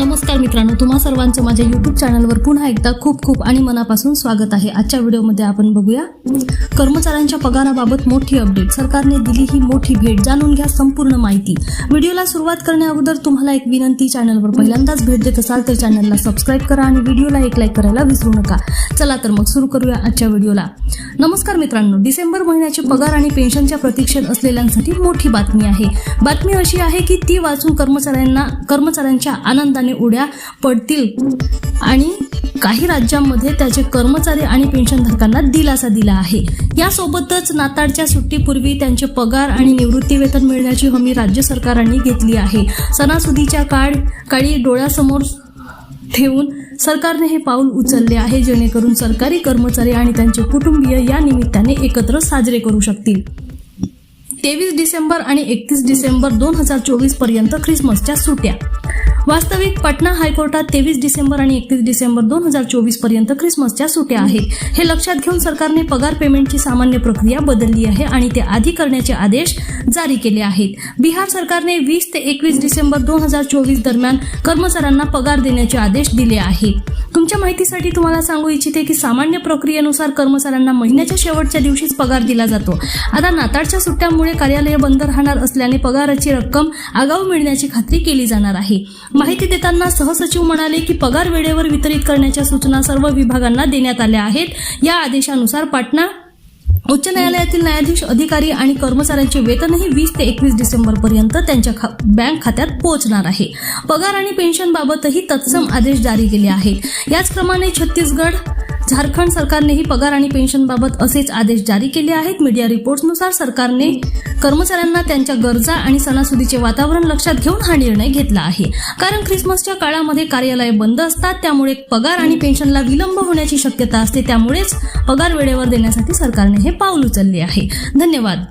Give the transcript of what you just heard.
नमस्कार मित्रांनो तुम्हा सर्वांचं माझ्या युट्यूब चॅनलवर पुन्हा एकदा खूप खूप आणि मनापासून स्वागत आहे. आजच्या व्हिडिओमध्ये आपण बघूया कर्मचाऱ्यांच्या पगाराबाबत मोठी अपडेट सरकारने दिली ही मोठी भेट जाणून घ्या संपूर्ण माहिती. व्हिडिओला सुरुवात करण्या तुम्हाला एक विनंती चॅनलवर पहिल्यांदाच भेट देत असाल तर चॅनलला सबस्क्राईब करा आणि व्हिडिओला एक लाईक करायला विसरू नका. चला तर मग सुरू करूया आजच्या व्हिडिओला. नमस्कार मित्रांनो डिसेंबर महिन्याचे पगार आणि पेन्शनच्या प्रतीक्षेत असलेल्यांसाठी मोठी बातमी आहे. बातमी अशी आहे की ती वाचून कर्मचाऱ्यांना कर्मचाऱ्यांच्या आनंदाने उड्या पडतील आणि काही राज्यांमध्ये त्याचे कर्मचारी आणि पेन्शनधारकांना दिलासा दिला आहे. यासोबतच नाताळच्या सुट्टीपूर्वी त्यांचे पगार आणि निवृत्तीवेतन मिळण्याची हमी राज्य सरकारांनी घेतली आहे. सणासुदीच्या काळ काळी डोळ्यासमोर ठेवून सरकारने हे पाऊल उचलले आहे जेणेकरून सरकारी कर्मचारी आणि त्यांचे कुटुंबीय या निमित्ताने एकत्र साजरे करू शकतील. तेवीस डिसेंबर आणि एकतीस डिसेंबर दोन हजार चोवीसपर्यंत ख्रिसमसच्या सुट्या. वास्तविक पटना हायकोर्टात तेवीस डिसेंबर आणि एकतीस डिसेंबर दोन हजार चोवीसपर्यंत ख्रिसमसच्या सुट्या आहेत. हे लक्षात घेऊन सरकारने पगार पेमेंटची सामान्य प्रक्रिया बदलली आहे आणि ते आधी करण्याचे आदेश जारी केले आहेत. बिहार सरकारने वीस ते एकवीस डिसेंबर दोन हजार चोवीस दरम्यान कर्मचाऱ्यांना पगार देण्याचे आदेश दिले आहेत. तुमच्या माहितीसाठी तुम्हाला सांगू इच्छिते की सामान्य प्रक्रियेनुसार कर्मचाऱ्यांना महिन्याच्या शेवटच्या दिवशीच पगार दिला जातो. आता नाताळच्या सुट्ट्यामुळे कार्यालय बंद राहणार असल्याने पगाराची रक्कम आगाऊ मिळण्याची खात्री केली जाणार आहे. माहिती देताना सहसचिव म्हणाले की पगार वेळेवर वितरित करण्याच्या सूचना सर्व विभागांना देण्यात आल्या आहेत. या आदेशानुसार पाटणा उच्च न्यायालयातील न्यायाधीश अधिकारी आणि कर्मचाऱ्यांचे वेतनही वीस ते एकवीस डिसेंबर पर्यंत त्यांच्या खा- बँक खात्यात पोहोचणार आहे. पगार आणि पेन्शन बाबतही तत्सम आदेश जारी केले आहेत. याचप्रमाणे छत्तीसगड झारखंड सरकारनेही पगार आणि पेन्शनबाबत असेच आदेश जारी केले आहेत. मीडिया रिपोर्ट्सनुसार सरकारने कर्मचाऱ्यांना त्यांच्या गरजा आणि सणासुदीचे वातावरण लक्षात घेऊन हा निर्णय घेतला आहे. कारण ख्रिसमसच्या काळामध्ये कार्यालय बंद असतात त्यामुळे पगार आणि पेन्शनला विलंब होण्याची शक्यता असते त्यामुळेच पगार वेळेवर देण्यासाठी सरकारने हे पाऊल उचलले आहे. धन्यवाद.